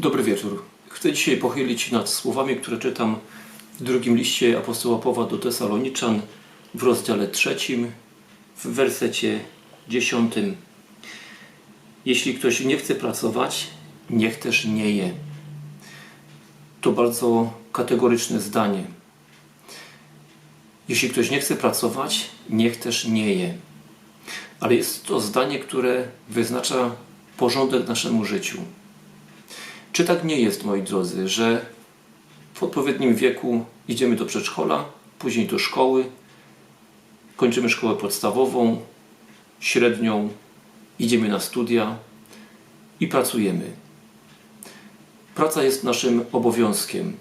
Dobry wieczór. Chcę dzisiaj pochylić nad słowami, które czytam w drugim liście apostoła Pawła do Tesaloniczan w rozdziale trzecim, w wersecie dziesiątym. Jeśli ktoś nie chce pracować, niech też nie je. To bardzo kategoryczne zdanie. Jeśli ktoś nie chce pracować, niech też nie je. Ale jest to zdanie, które wyznacza porządek naszemu życiu. Czy tak nie jest, moi drodzy, że w odpowiednim wieku idziemy do przedszkola, później do szkoły, kończymy szkołę podstawową, średnią, idziemy na studia i pracujemy. Praca jest naszym obowiązkiem.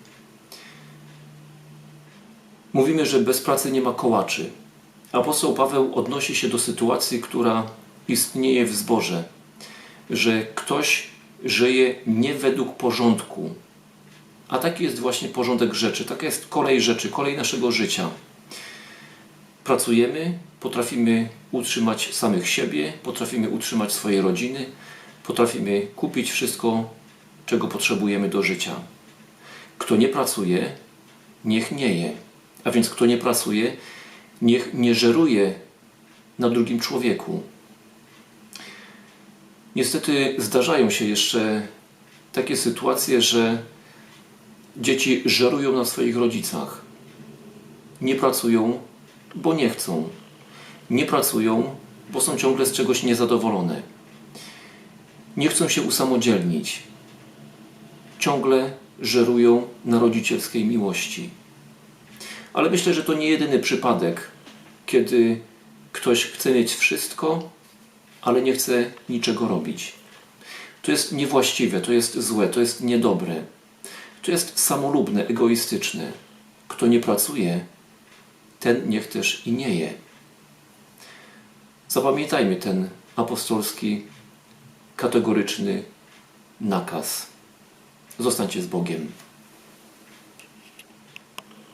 Mówimy, że bez pracy nie ma kołaczy. Apostoł Paweł odnosi się do sytuacji, która istnieje w zborze, że ktoś żyje nie według porządku. A taki jest właśnie porządek rzeczy, taka jest kolej rzeczy, kolej naszego życia. Pracujemy, potrafimy utrzymać samych siebie, potrafimy utrzymać swoje rodziny, potrafimy kupić wszystko, czego potrzebujemy do życia. Kto nie pracuje, niech nie je. A więc kto nie pracuje, niech nie żeruje na drugim człowieku. Niestety zdarzają się jeszcze takie sytuacje, że dzieci żerują na swoich rodzicach. Nie pracują, bo nie chcą. Nie pracują, bo są ciągle z czegoś niezadowolone. Nie chcą się usamodzielnić. Ciągle żerują na rodzicielskiej miłości. Ale myślę, że to nie jedyny przypadek, kiedy ktoś chce mieć wszystko, ale nie chce niczego robić. To jest niewłaściwe, to jest złe, to jest niedobre. To jest samolubne, egoistyczne. Kto nie pracuje, ten niech też i nie je. Zapamiętajmy ten apostolski, kategoryczny nakaz. Zostańcie z Bogiem.